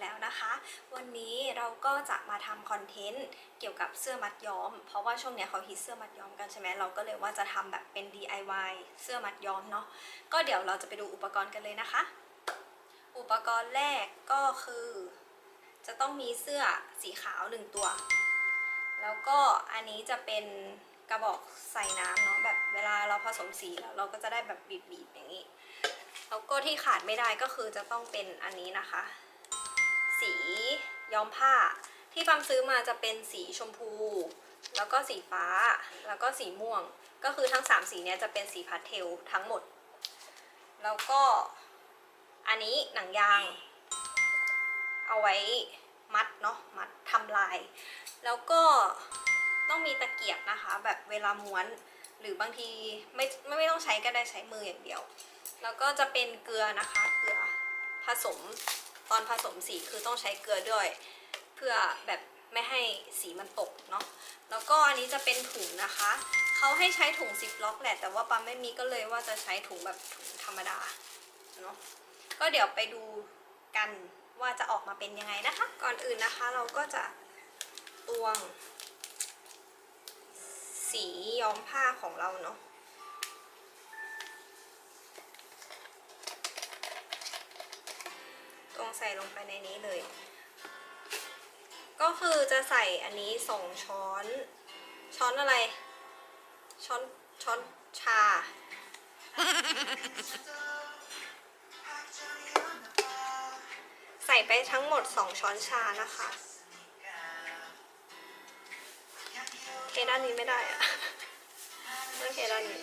แล้วนะคะ วันนี้เราก็จะมาทำคอนเทนต์เกี่ยวกับเสื้อมัดย้อม เพราะว่าช่วงเนี้ยเขาฮิตเสื้อมัดย้อมกันใช่ไหมเราก็เลยว่าจะทำแบบเป็น DIY เสื้อมัดย้อมเนาะก็เดี๋ยวเราจะไปดูอุปกรณ์กันเลยนะคะ อุปกรณ์แรกก็คือ จะต้องมีเสื้อสีขาวหนึ่งตัว แล้วก็อันนี้จะเป็นกระบอกใส่น้ำเนาะแบบเวลาเราผสมสีแล้วเราก็จะได้แบบบีบๆอย่างนี้แล้วก็ที่ขาดไม่ได้ก็คือจะต้องเป็นอันนี้นะคะ ย้อมผ้า ที่ปั๊มซื้อมาจะเป็นสีชมพู แล้วก็สีฟ้า แล้วก็สีม่วง ก็คือทั้ง 3 สีเนี้ยจะเป็นสีพาสเทลทั้งหมด แล้วก็อันนี้หนังยาง เอาไว้มัดเนาะ มัดทำลาย แล้วก็ต้องมีตะเกียบนะคะ แบบเวลาม้วน หรือบางทีไม่ไม่ไม่ต้องใช้ก็ได้ใช้มืออย่างเดียว แล้วก็จะเป็นเกลือนะคะ เกลือผสม ตอนผสมสีคือต้องใช้เกลือด้วย เพื่อแบบไม่ให้สีมันตกเนาะแล้วก็อันนี้จะเป็นถุงนะคะเขาให้ใช้ถุงซิปล็อกแหละแต่ว่าปั๊มไม่มีก็เลยว่าจะใช้ถุงแบบถุงธรรมดาเนาะก็เดี๋ยวไปดูกันว่าจะออกมาเป็นยังไงนะคะ ก่อนอื่นนะคะเราก็จะตวง สีย้อมผ้าของเราเนาะ ใส่ลงไปในนี้เลย ก็คือจะใส่อันนี้สองช้อน ช้อนอะไร ช้อนช้อนชา ใส่ไปทั้งหมด2ช้อนชานะคะเทด้านนี้ไม่ได้อะต้องเทด้านนี้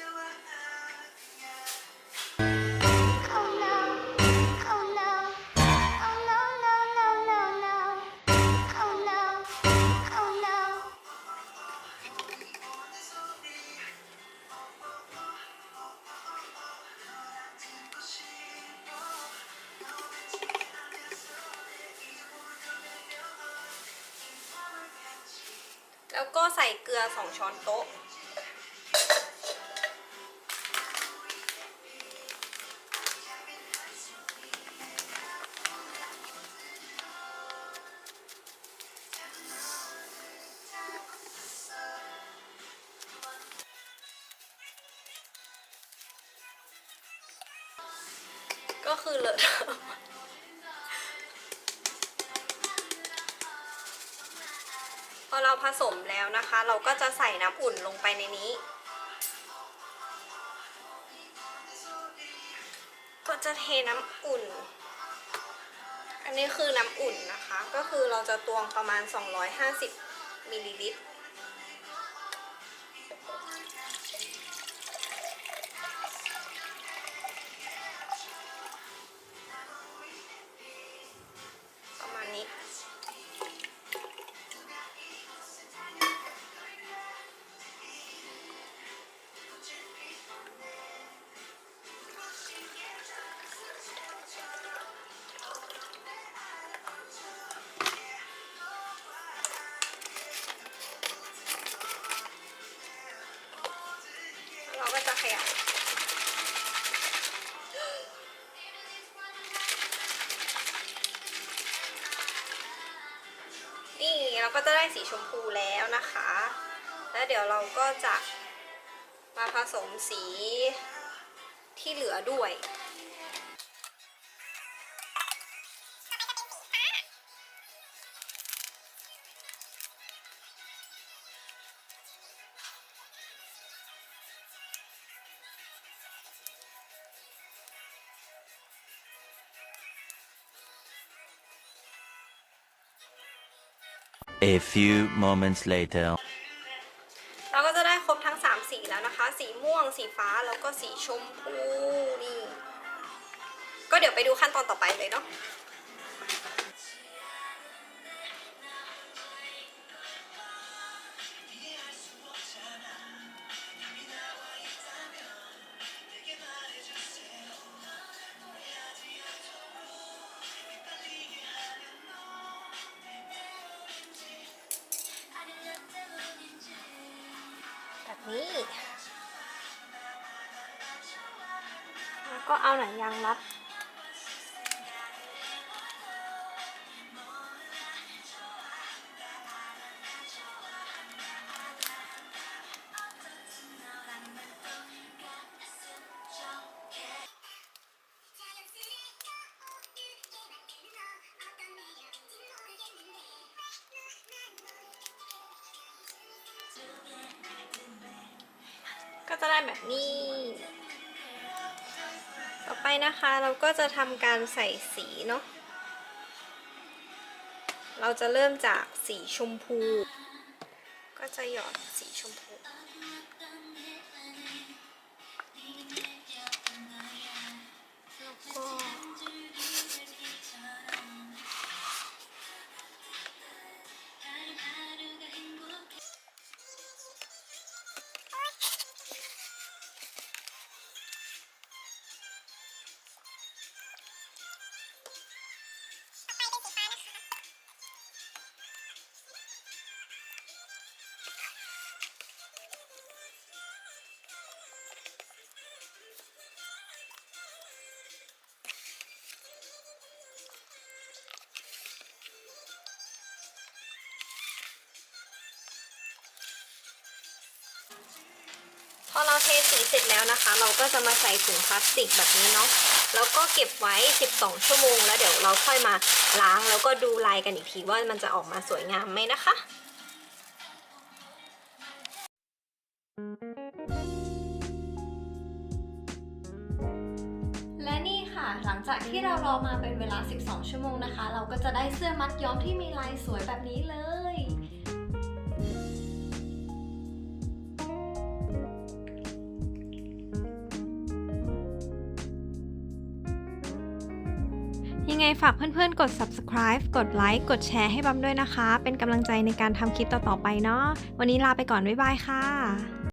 แล้วก็ใส่เกลือ 2 ช้อนโต๊ะ ก็คือเลอะ อะพอเราผสมแล้วนะคะ เราก็จะใส่น้ำอุ่นลงไปในนี้ ก็จะเทน้ำอุ่น อันนี้คือน้ำอุ่นนะคะ ก็คือเราจะตวงประมาณ 250มิลลิลิตร ก็จะได้สีชมพูแล้วนะคะ แล้วเดี๋ยวเราก็จะมาผสมสีที่เหลือด้วย A few moments later. เราก็จะได้ครบทั้ง 3 สีแล้วนะคะ สีม่วง สีฟ้า แล้วก็สีชมพูนี่ ก็เดี๋ยวไปดูขั้นตอนต่อไปเลยเนาะ นี่ แล้วก็เอาหนังยางรัด ก็จะได้แบบนี้ ต่อไปนะคะเราก็จะทำการใส่สีเนาะ เราจะเริ่มจากสีชมพู ก็จะหยอดสีชมพู เราเทสีเสร็จแล้วนะคะ เราก็จะมาใส่ถุงพลาสติกแบบนี้เนาะแล้วก็เก็บไว้ 12 ชั่วโมง แล้วเดี๋ยวเราค่อยมาล้างแล้วก็ดูลายกันอีกทีว่ามันจะออกมาสวยงามไหมนะคะ และนี่ค่ะหลังจากที่เรารอมาเป็นเวลา 12 ชั่วโมงนะคะ เราก็จะได้เสื้อมัดย้อมที่มีลายสวยแบบนี้เลย ยังไงฝากเพื่อนๆ กด subscribe กดไลค์ กดแชร์ให้บัมด้วยนะคะ เป็นกำลังใจในการทำคลิปต่อๆไปเนาะ วันนี้ลาไปก่อน บ๊ายบายค่ะ